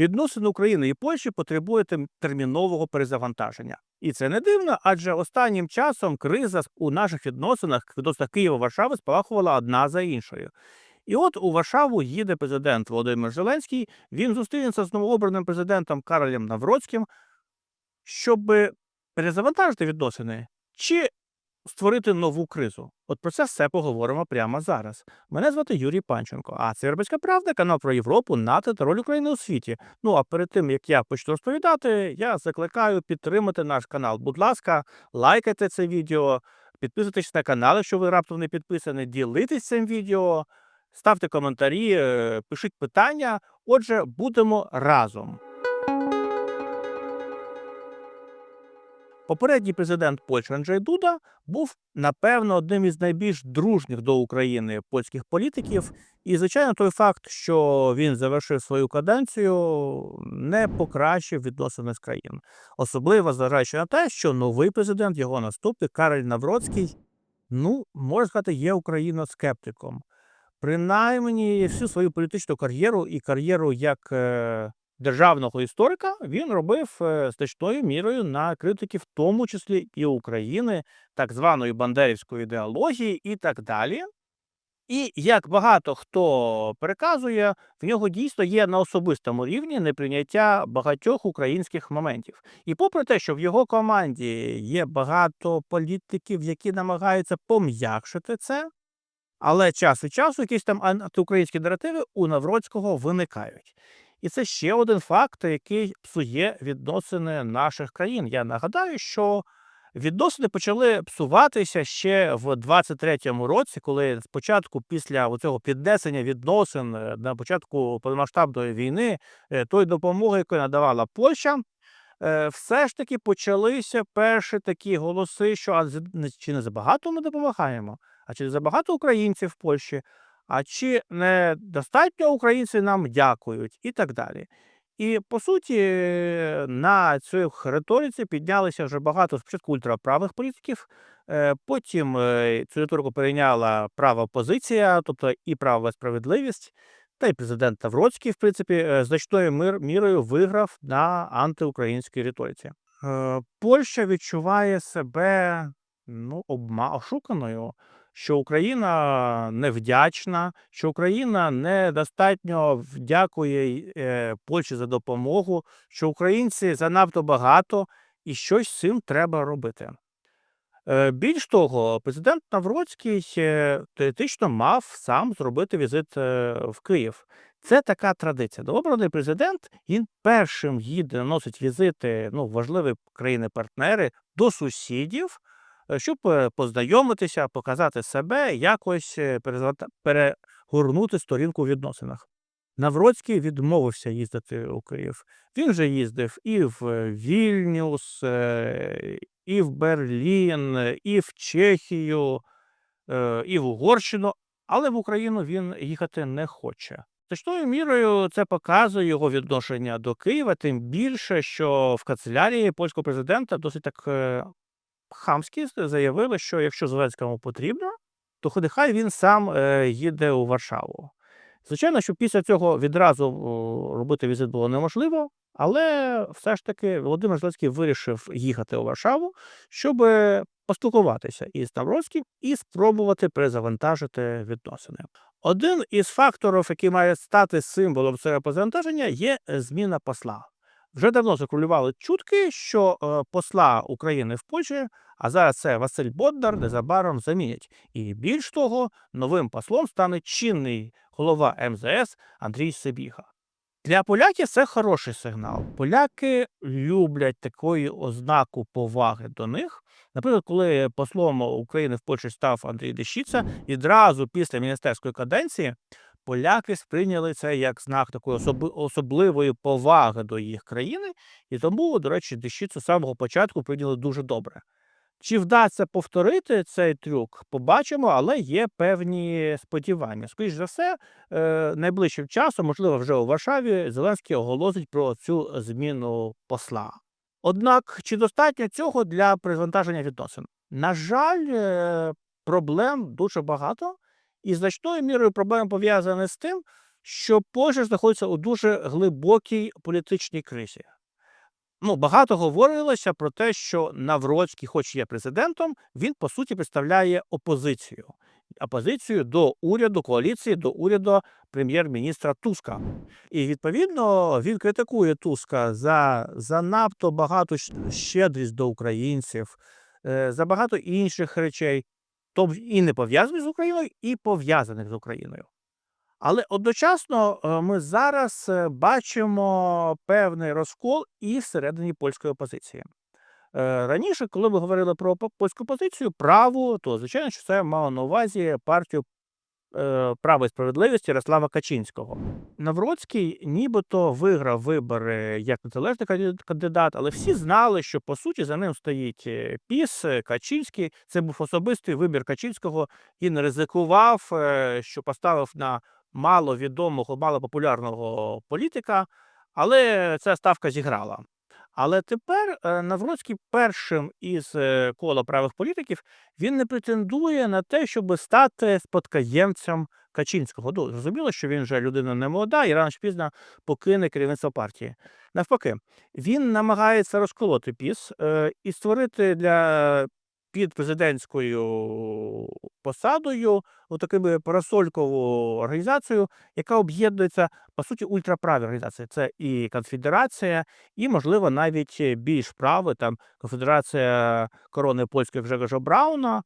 Відносини України і Польщі потребує термінового перезавантаження. І це не дивно, адже останнім часом криза у наших відносинах відносно Києва Варшави спалахувала одна за іншою. І от у Варшаву їде президент Володимир Зеленський. Він зустрінеться з новообраним президентом Каролем Навроцьким, щоб перезавантажити відносини чи створити нову кризу. От про це все поговоримо прямо зараз. Мене звати Юрій Панченко, а це Європейська правда, канал про Європу, НАТО та роль України у світі. Ну а перед тим як я почну розповідати, я закликаю підтримати наш канал. Будь ласка, лайкайте це відео, підписуйтесь на канал, якщо ви раптом не підписані, ділитесь цим відео, ставте коментарі, е, пишіть питання. Отже, будемо разом. Попередній президент Польщі Анджей Дуда був, напевно, одним із найбільш дружніх до України польських політиків. І, звичайно, той факт, що він завершив свою каденцію, не покращив відносини з країн. Особливо зважаючи на те, що новий президент, його наступник Кароль Навроцький, ну, можна сказати, є україноскептиком. Принаймні, всю свою політичну кар'єру і кар'єру як е, державного історика він робив е, значною мірою на критики, в тому числі і України, так званої бандерівської ідеології і так далі. І як багато хто переказує, в нього дійсно є на особистому рівні неприйняття багатьох українських моментів. І попри те, що в його команді є багато політиків, які намагаються пом'якшити це, але час від часу якісь там антиукраїнські наративи у Навроцького виникають. І це ще один факт, який псує відносини наших країн. Я нагадаю, що відносини почали псуватися ще в 23-му році, коли спочатку, після цього піднесення відносин е, на початку повномасштабної війни, е, тої допомоги, яку надавала Польща, е, все ж таки почалися перші такі голоси, що а чи не забагато ми допомагаємо, а чи не забагато українців в Польщі, а чи не достатньо українці нам дякують, і так далі. І по суті, е, на цій риториці піднялися вже багато спочатку ультраправих політиків, е, потім е, цю риторику перейняла права опозиція, тобто і право і справедливість, та й президент Тавроцький, в принципі, значною мир- мірою виграв на антиукраїнській риториці. Польща відчуває себе ну, обма ошуканою, що Україна невдячна, що Україна недостатньо вдякує е, Польщі за допомогу, що українці занадто багато і щось з цим треба робити. Е, Більш того, президент Навроцький е, теоретично мав сам зробити візит в Київ. Це така традиція. Дообраний президент він першим їде, наносить візити ну, важливі країни-партнери до сусідів, щоб е, познайомитися, показати себе, якось е, перегорнути сторінку в відносинах. Навроцький відмовився їздити у Київ. Він же їздив і в е, Вільнюс, е, і в Берлін, е, і в Чехію, е, і в Угорщину, але в Україну він їхати не хоче. Значною мірою це показує його відношення до Києва, тим більше, що в канцелярії польського президента досить так е, хамські заявили, що якщо Зеленському потрібно, то нехай він сам е, їде у Варшаву. Звичайно, що після цього відразу робити візит було неможливо, але все ж таки Володимир Зеленський вирішив їхати у Варшаву, щоб поспілкуватися із Навроцьким і спробувати перезавантажити відносини. Один із факторів, який має стати символом цього перезавантаження, є зміна посла. Вже давно закрулювали чутки, що е, посла України в Польщі, а зараз це Василь Боддар, незабаром замінять. І більш того, новим послом стане чинний голова МЗС Андрій Сибіга. Для поляків це хороший сигнал. Поляки люблять такої ознаку поваги до них. Наприклад, коли послом України в Польщі став Андрій Дещіца, відразу після міністерської каденції поляки сприйняли це як знак такої особливої поваги до їх країни, і тому, до речі, Дещіцу з самого початку прийняли дуже добре. Чи вдасться повторити цей трюк, побачимо, але є певні сподівання. Скоріше за все, е, найближчим часом, можливо, вже у Варшаві, Зеленський оголосить про цю зміну посла. Однак, чи достатньо цього для перевантаження відносин? На жаль, е, проблем дуже багато, і значною мірою проблем пов'язані з тим, що Польща знаходиться у дуже глибокій політичній кризі. Ну, багато говорилося про те, що Навроцький, хоч є президентом, він по суті представляє опозицію. Опозицію до уряду коаліції, до уряду прем'єр-міністра Туска. І відповідно він критикує Туска за занадто багато щедрість до українців, е, за багато інших речей, тобто і не пов'язаних з Україною, і пов'язаних з Україною. Але одночасно е, ми зараз е, бачимо певний розкол і всередині польської опозиції. Е, Раніше, коли ми говорили про польську позицію, праву, то звичайно, що це мало на увазі партію е, «Право і справедливість» Ярослава Качинського. Навроцький нібито виграв вибори як незалежний кандидат, але всі знали, що по суті за ним стоїть е, ПІС, е, Качинський. Це був особистий вибір Качинського. Він ризикував, що поставив на маловідомого, малопопулярного політика, але ця ставка зіграла. Але тепер е, Навроцький першим із е, кола правих політиків він не претендує на те, щоб стати спадкоємцем Качинського. Ну, зрозуміло, що він вже людина не молода і рано чи пізно покине керівництво партії. Навпаки, він намагається розколоти піс е, і створити для під президентською посадою отакими парасолькову організацію, яка об'єднується по суті ультраправі організації. Це і конфедерація, і, можливо, навіть е, більш праве, там конфедерація корони польської Гжегожа Брауна,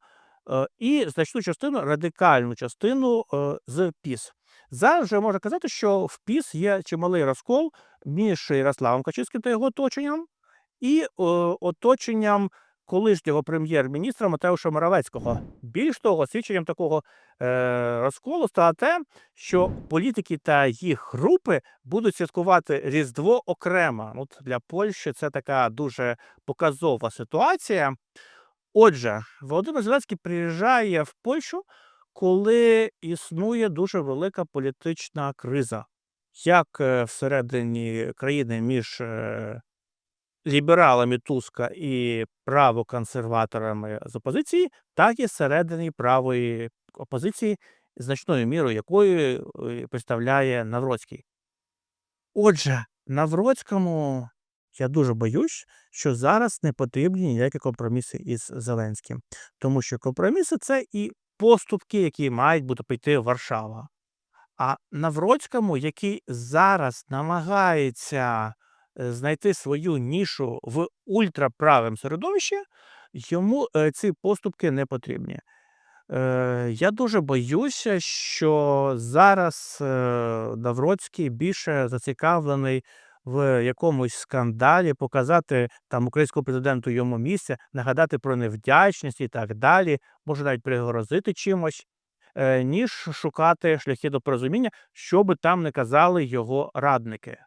е, і значну частину, радикальну частину е, з ПІС. Зараз вже можна казати, що в ПІС є чималий розкол між Ярославом Качинським та його оточенням і е, оточенням колишнього прем'єр-міністра Матеуша Моравецького. Більш того, свідченням такого е, розколу стало те, що політики та їх групи будуть святкувати Різдво окремо. От для Польщі це така дуже показова ситуація. Отже, Володимир Зеленський приїжджає в Польщу, коли існує дуже велика політична криза, як е, всередині країни між е, лібералами Туска і правоконсерваторами з опозиції, так і всередині правої опозиції, значною мірою якої е, представляє Навроцький. Отже, Навроцькому я дуже боюсь, що зараз не потрібні ніякі компроміси із Зеленським, тому що компроміси це і поступки, які мають бути прийти Варшава. А Навроцькому, який зараз намагається знайти свою нішу в ультраправому середовищі, йому е, ці поступки не потрібні. Е, я дуже боюся, що зараз е, Навроцький більше зацікавлений в якомусь скандалі, показати там українському президенту йому місце, нагадати про невдячність і так далі, може навіть пригрозити чимось, е, ніж шукати шляхи до порозуміння, що би там не казали його радники.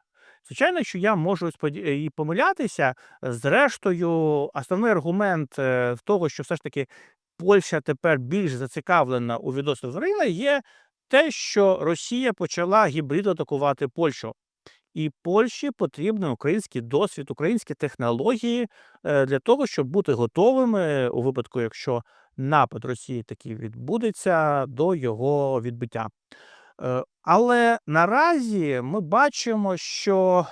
Звичайно, що я можу споді- і помилятися. Зрештою, основний аргумент е, того, що все ж таки Польща тепер більш зацікавлена у відносинах з Україною, є те, що Росія почала гібридно атакувати Польщу. І Польщі потрібен український досвід, українські технології е, для того, щоб бути готовими у випадку, якщо напад Росії таки відбудеться до його відбиття. Е, Але наразі ми бачимо, що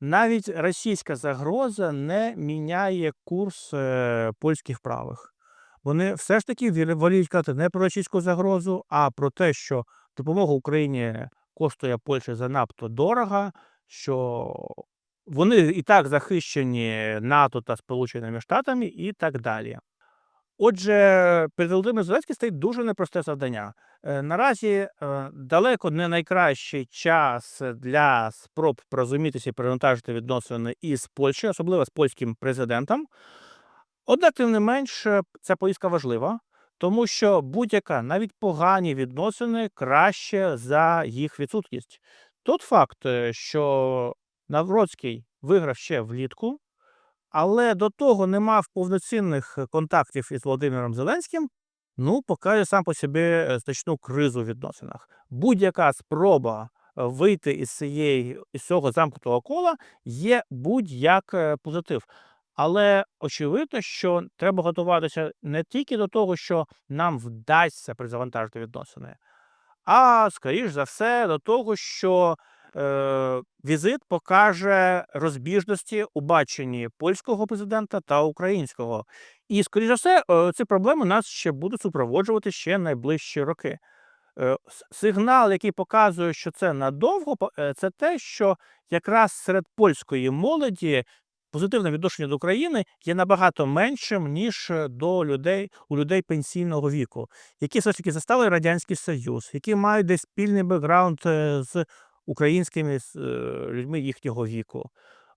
навіть російська загроза не міняє курс е, польських правих. Вони все ж таки воліють казати не про російську загрозу, а про те, що допомога Україні коштує Польщі занадто дорого, що вони і так захищені НАТО та Сполученими Штатами і так далі. Отже, перед Володимиром Зеленським стоїть дуже непросте завдання. Е, Наразі е, далеко не найкращий час для спроб порозумітися і перевантажити відносини із Польщею, особливо з польським президентом. Однак, тим не менш, ця поїздка важлива, тому що будь-яка, навіть погані відносини краще за їх відсутність. Тот факт, е, що Навроцький виграв ще влітку, але до того не мав повноцінних е, контактів із Володимиром Зеленським, ну, покаже сам по собі е, значну кризу в відносинах. Будь-яка спроба е, вийти із цієї із цього замкнутого кола є будь-як позитив. Але очевидно, що треба готуватися не тільки до того, що нам вдасться перезавантажити відносини, а скоріш за все до того, що візит покаже розбіжності у баченні польського президента та українського. І, скоріш за все, е, ці проблеми нас ще будуть супроводжувати ще найближчі роки. Е, Сигнал, який показує, що це надовго, е, це те, що якраз серед польської молоді позитивне відношення до України є набагато меншим, ніж е, до людей у людей пенсійного віку, які все ж таки застали Радянський Союз, які мають десь спільний бекграунд е, з українськими е, людьми їхнього віку.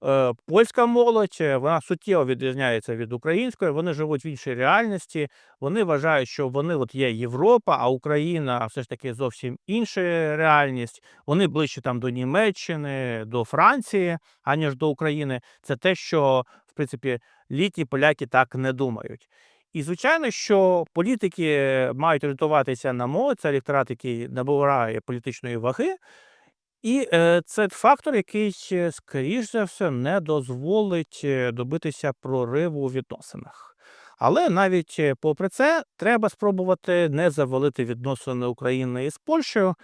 Е, Польська молодь е, вона суттєво відрізняється від української, вони живуть в іншій реальності. Вони вважають, що вони от є Європа, а Україна все ж таки зовсім інша реальність. Вони ближче там до Німеччини, до Франції, аніж до України. Це те, що в принципі літні поляки так не думають. І звичайно, що політики мають орієнтуватися на молодь, це електорат, який набирає політичної ваги. І е, це фактор, який, скоріш за все, не дозволить е, добитися прориву у відносинах. Але навіть е, попри це, треба спробувати не завалити відносини України із Польщею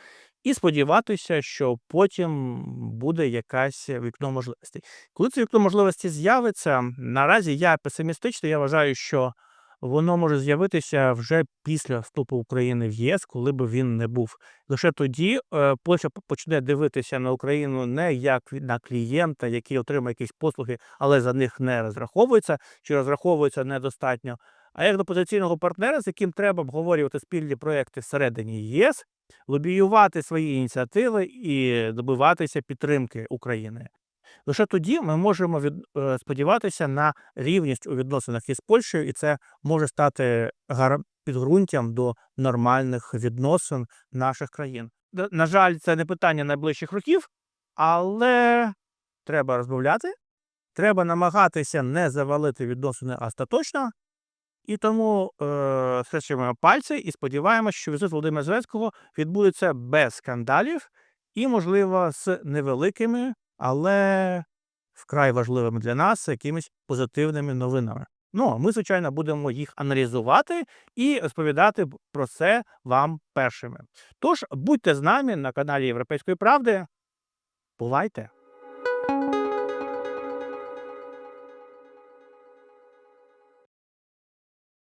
і сподіватися, що потім буде якась вікно можливостей. Коли це вікно можливості з'явиться, наразі я песимістичний. Я вважаю, що воно може з'явитися вже після вступу України в ЄС, коли би він не був. Лише тоді е, Польща почне дивитися на Україну не як на клієнта, який отримує якісь послуги, але за них не розраховується, чи розраховується недостатньо, а як до потенційного партнера, з яким треба обговорювати спільні проекти всередині ЄС, лобіювати свої ініціативи і добиватися підтримки України. Лише тоді ми можемо від, е, сподіватися на рівність у відносинах із Польщею, і це може стати гар- підґрунтям до нормальних відносин наших країн. На жаль, це не питання найближчих років, але треба розмовляти, треба намагатися не завалити відносини остаточно. І тому е, стискуємо пальці і сподіваємося, що візит Володимира Зеленського відбудеться без скандалів і, можливо, з невеликими, але вкрай важливими для нас якимись позитивними новинами. Ну, а ми, звичайно, будемо їх аналізувати і розповідати про це вам першими. Тож будьте з нами на каналі Європейської правди. Бувайте!